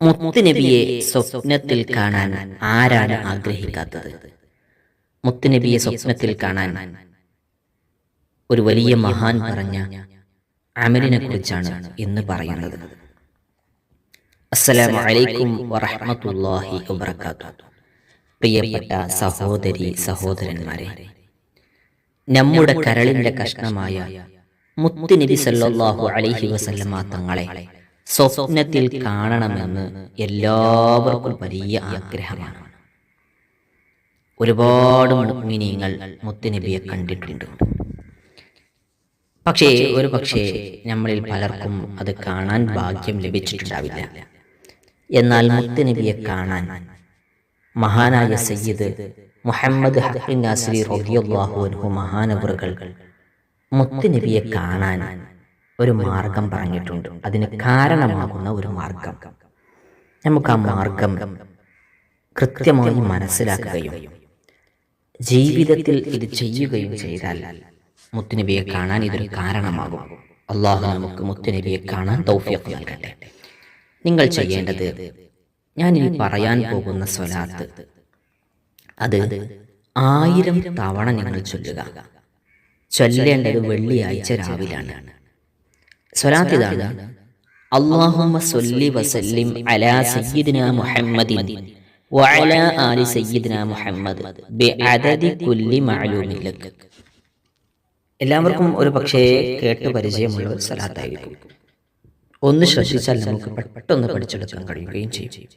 മുത്തുനബിയെ സ്വപ്നത്തിൽ കാണാൻ ആരാണ് ആഗ്രഹിക്കാത്തത്? മുത്തുനബിയെ സ്വപ്നത്തിൽ കാണാൻ ഒരു വലിയ മഹാൻ പറഞ്ഞ അമലിനെ കുറിച്ചാണ് ഇന്ന് പറയുന്നത്. അസ്സലാമു അലൈക്കും വറഹ്മത്തുള്ളാഹി വബറകാതുഹു. പ്രിയപ്പെട്ട സഹോദരി സഹോദരന്മാരെ നമ്മുടെ കരളിന്റെ കഷ്ണമായ മുത്തുനബി സല്ലാഹു അലൈഹി വസല്ലമ തങ്ങളെ സ്വപ്നത്തിൽ കാണണമെന്ന് എല്ലാവർക്കും വലിയ ആഗ്രഹമാണ്. ഒരുപാട് മുഗ്മിനീങ്ങൾ മുത്തുനബിയെ കണ്ടിട്ടുണ്ട്. പക്ഷേ ഒരു പക്ഷേ നമ്മളിൽ പലർക്കും അത് കാണാൻ ഭാഗ്യം ലഭിച്ചിട്ടുണ്ടാവില്ല. എന്നാൽ മുത്തുനബിയെ കാണാൻ മഹാനായ സയ്യിദ് മുഹമ്മദ് ഹക്കിൻ നാസിരി അൻഹു മഹാനവറുകൾ മുത്തുനബിയെ കാണാൻ ഒരു മാർഗം പറഞ്ഞിട്ടുണ്ട്. അതിന് കാരണമാകുന്ന ഒരു മാർഗം. നമുക്ക് ആ മാർഗം കൃത്യമായി മനസ്സിലാക്കുകയും ജീവിതത്തിൽ ഇത് ചെയ്യുകയും ചെയ്താൽ മുത്തുനബിയെ കാണാൻ ഇതൊരു കാരണമാകും. അള്ളാഹു നമുക്ക് മുത്തുനബിയെ കാണാൻ തൗഫീഖ് നൽകട്ടെ. നിങ്ങൾ ചെയ്യേണ്ടത് ഞാൻ ഇനി പറയാൻ പോകുന്ന സ്വലാത്ത്. അത് ആയിരം തവണ നിങ്ങൾ ചൊല്ലുക. ചൊല്ലേണ്ടത് വെള്ളിയാഴ്ച രാവിലാണ്. സ്വലാത്ത് ഇതാണ്. അള്ളാഹുമ്മ സല്ലി വസല്ലിം അലാ സയ്യിദിന മുഹമ്മദിൻ എല്ലാവർക്കും ഒരു പക്ഷേ കേട്ട് പരിചയമുള്ള ഒരു സ്വലാത്തായിരിക്കും. ഒന്ന് ശ്രദ്ധിച്ചാൽ നമുക്ക് പെട്ടെന്ന് പഠിച്ചെടുക്കാൻ കഴിയുകയും ചെയ്യും.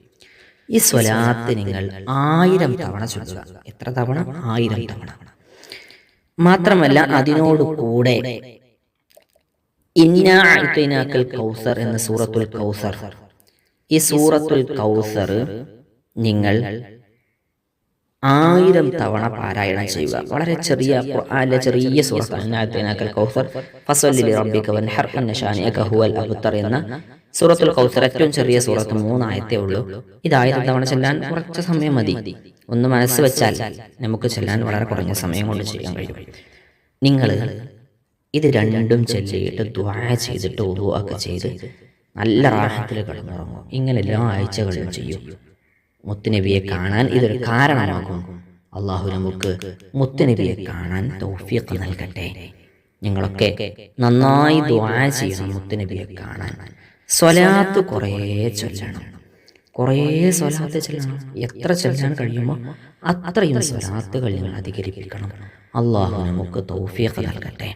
ഈ സ്വലാത്ത് നിങ്ങൾ ആയിരം തവണ ചൊല്ലുക. എത്ര തവണ? ആയിരം തവണ. മാത്രമല്ല അതിനോട് കൂടെ കൗസർ എന്ന സൂറത്തുൽ കൗസർ. ഈ സൂറത്തുൽ കൗസർ നിങ്ങൾ ആയിരം തവണ പാരായണം ചെയ്യുക. വളരെ ചെറിയ ഖുർആനിലെ ചെറിയ അഅ്തൈനാക്കൽ കൗസർ. ഫസല്ലി വൻഹർ ഇന്ന ഹുവൽ അബ്തർ എന്ന സൂറത്തുൽ കൗസർ ഏറ്റവും ചെറിയ സൂറത്ത് മൂന്നായത്തേ ഉള്ളൂ. ഇത് ആയിരം തവണ ചെല്ലാൻ കുറച്ച് സമയം മതി. ഒന്ന് മനസ്സ് വെച്ചാൽ നമുക്ക് ചെല്ലാൻ വളരെ കുറഞ്ഞ സമയം കൊണ്ട് ചെയ്യാൻ കഴിയും. നിങ്ങൾ ഇത് രണ്ടും ചൊല്ലിയിട്ട് ദ്വാ ചെയ്തിട്ട് ഒക്കെ ചെയ്ത് നല്ല റാഹത്തിൽ കിടന്നുറങ്ങും ഇങ്ങനെ എല്ലാ ആഴ്ചകളിലും ചെയ്യും. മുത്തുനബിയെ കാണാൻ ഇതൊരു കാരണമാകും. അള്ളാഹു നമുക്ക് മുത്തുനബിയെ കാണാൻ തൗഫീഖ് നൽകട്ടെ. നിങ്ങളൊക്കെ നന്നായി ദ്വാ ചെയ്യണം മുത്തുനബിയെ കാണാൻ. സ്വലാത്ത് കുറേ ചൊല്ലണം. കുറേ സ്വലാത്ത് ചൊല്ലണം. എത്ര ചൊല്ലാൻ കഴിയുമോ അത്രയും സ്വലാത്തുകൾ നിങ്ങൾ അധികരിപ്പിക്കണം. അള്ളാഹു നമുക്ക് തൗഫീഖ് നൽകട്ടെ.